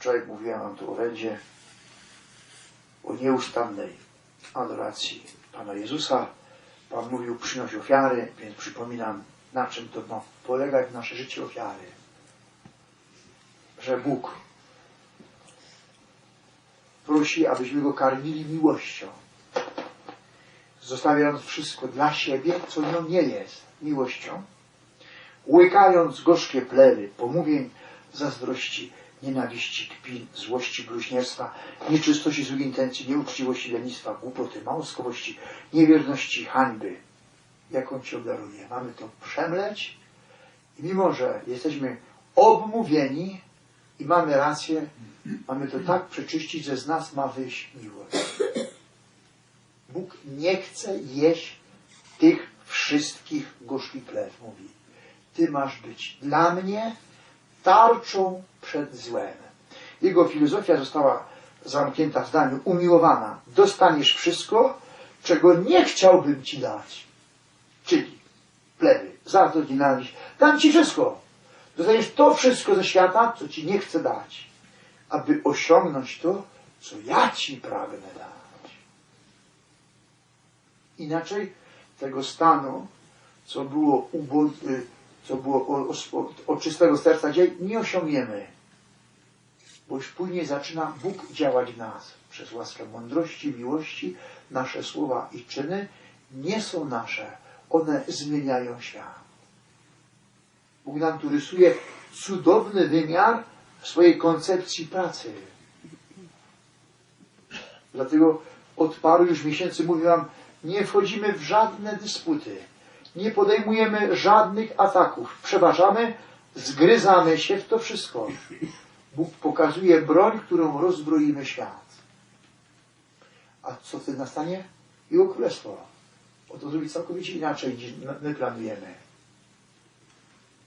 Wczoraj mówiłem wam tu o o nieustannej adoracji Pana Jezusa. Pan mówił przynoś ofiary, więc przypominam, na czym to ma polegać nasze życie ofiary. Że Bóg prosi, abyśmy Go karmili miłością. Zostawiając wszystko dla siebie, co nią nie jest, miłością. Łykając gorzkie plewy pomówień, zazdrości, nienawiści, kpin, złości, bluźnierstwa, nieczystości złych intencji, nieuczciwości, lenistwa, głupoty, małostkowości, niewierności, hańby, jaką Ci obdaruję. Mamy to przemleć i mimo, że jesteśmy obmówieni i mamy rację, mamy to tak przeczyścić, że z nas ma wyjść miłość. Bóg nie chce jeść tych wszystkich gorzkich plew, mówi. Ty masz być dla mnie tarczą przed złem. Jego filozofia została zamknięta w zdaniu umiłowana. Dostaniesz wszystko, czego nie chciałbym ci dać. Czyli plewy, zazdrość, nienawiść. Dam ci wszystko. Dostaniesz to wszystko ze świata, co ci nie chcę dać. Aby osiągnąć to, co ja ci pragnę dać. Inaczej tego stanu, co było, ubo, y, co było o, o, od czystego serca dzień, nie osiągniemy. Bo już później zaczyna Bóg działać w nas. Przez łaskę mądrości, miłości, nasze słowa i czyny nie są nasze. One zmieniają świat. Bóg nam tu rysuje cudowny wymiar swojej koncepcji pracy. Dlatego od paru już miesięcy mówię wam, nie wchodzimy w żadne dysputy. Nie podejmujemy żadnych ataków. Przeważamy, zgryzamy się w to wszystko. Bóg pokazuje broń, którą rozbroimy świat. A co wtedy nastanie? Jego królestwo. Oto zrobić całkowicie inaczej niż my planujemy.